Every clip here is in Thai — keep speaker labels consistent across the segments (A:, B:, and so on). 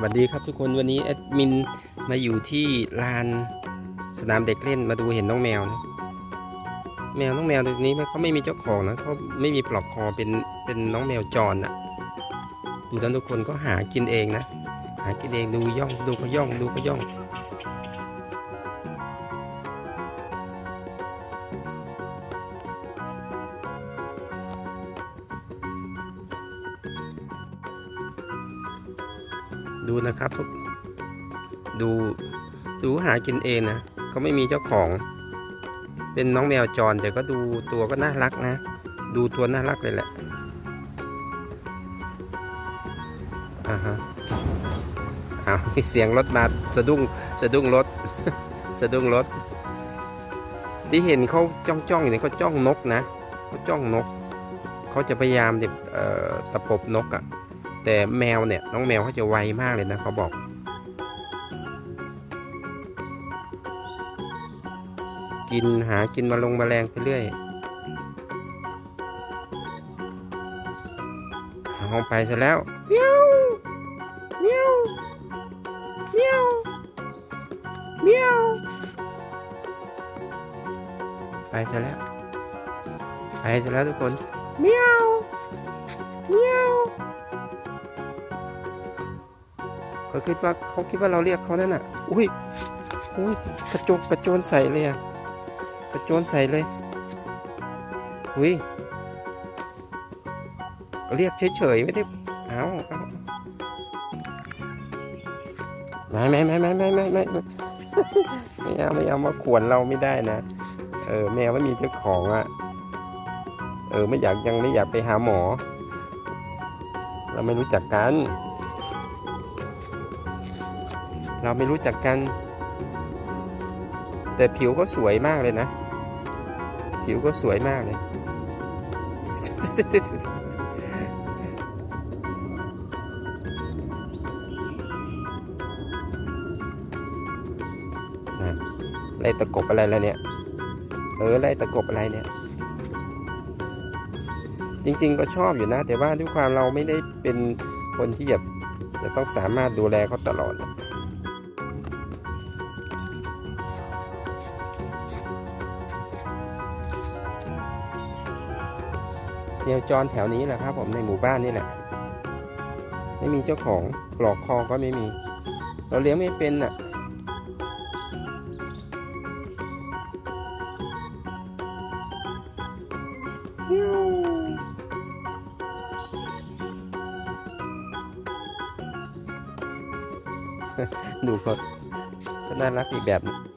A: สวัสดีครับทุกคนวันนี้แอดมินมาอยู่ที่ลานสนามเด็กเล่นมาดูเห็นน้องแมวนะแมวน้องแมวตัวนี้เขาไม่มีเจ้าของนะเขาไม่มีปลอกคอเป็นเป็นน้องแมวจรนะดูท่านทุกคนก็หากินเองนะ หากินเองดูย่องดูก็ย่องดูก็ย่อง ดูนะครับทุกดูดูหากินเองนะเขาไม่มีเจ้าของ เป็นน้องแมวจรแต่ก็ดูตัวก็น่ารักนะ ดูตัวน่ารักเลยแหละอ่าฮะอ้าวเสียงรถมาสะดุ้งสะดุ้งรถ สะดุ้งรถที่เห็นเขาจ้องจ้องอยู่นี่เขาจ้องนกนะเขาจ้องนก เขาจะพยายามเนี่ยเอ่อตะปบนกอะ่ะ แต่แมวเนี่ยน้องแมวเขาจะไวมากเลยนะเขาบอก กินหากินมาลงมาแมลงไปเรื่อยเอาไปซะแล้วเมียวเมียวเมียวเมียวไปซะแล้วไปซะแล้วทุกคนเมียวเมียว เขาคิดว่าเขาคิดว่าเราเรียกเขานั่นน่ะ อุ้ย อุ้ย กระจกกระโจนใส่เลยอะ กระโจนใส่เลย อุ้ย เรียกเฉยๆไม่ได้ เอาเอาไม่ไม่ไม่ไม่ไม่ไม่ไม่ไม่เอาไม่เอามาขวนเราไม่ได้นะ เออแมวไม่มีเจ้าของอะ เออไม่อยากยังไม่อยากไปหาหมอ เราไม่รู้จักกัน เราไม่รู้จักกัน แต่ผิวก็สวยมากเลยนะ ผิวก็สวยมากเลยนะไล่ตะกบอะไรแล้วเนี่ย เออไล่ตะกบอะไรเนี่ย จริง ๆ ก็ชอบอยู่นะ แต่ว่าด้วยความเราไม่ได้เป็นคนที่แบบจะต้องสามารถดูแลเขาตลอด แนวจรแถวนี้แหละครับ ผมในหมู่บ้านนี่แหละ ไม่มีเจ้าของปลอกคอก็ไม่มี เราเลี้ยงไม่เป็นอะดูเขาน่ารักอีกแบบนึง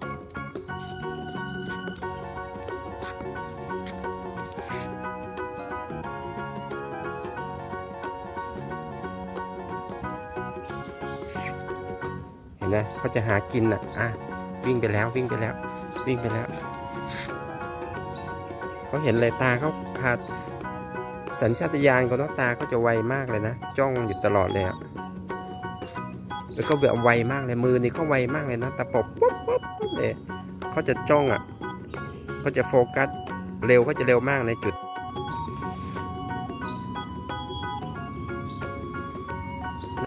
A: นไหมเขาจะหากินอะอะวิ่งไปแล้ววิ่งไปแล้ว วิ่งไปแล้วเขาเห็นเลยตาเขาขาดสัญชาตญาณของน้องตาเขาจะไวมากเลยนะจ้องอยู่ตลอดเลยอะแล้วก็แบบไวมากเลยมือนี่เขาไวมากเลยนะตะปบปุ๊บปุ๊บปุ๊บเลยเขาจะจ้องอะเขาจะโฟกัสเร็วเขาจะเร็วมากในจุด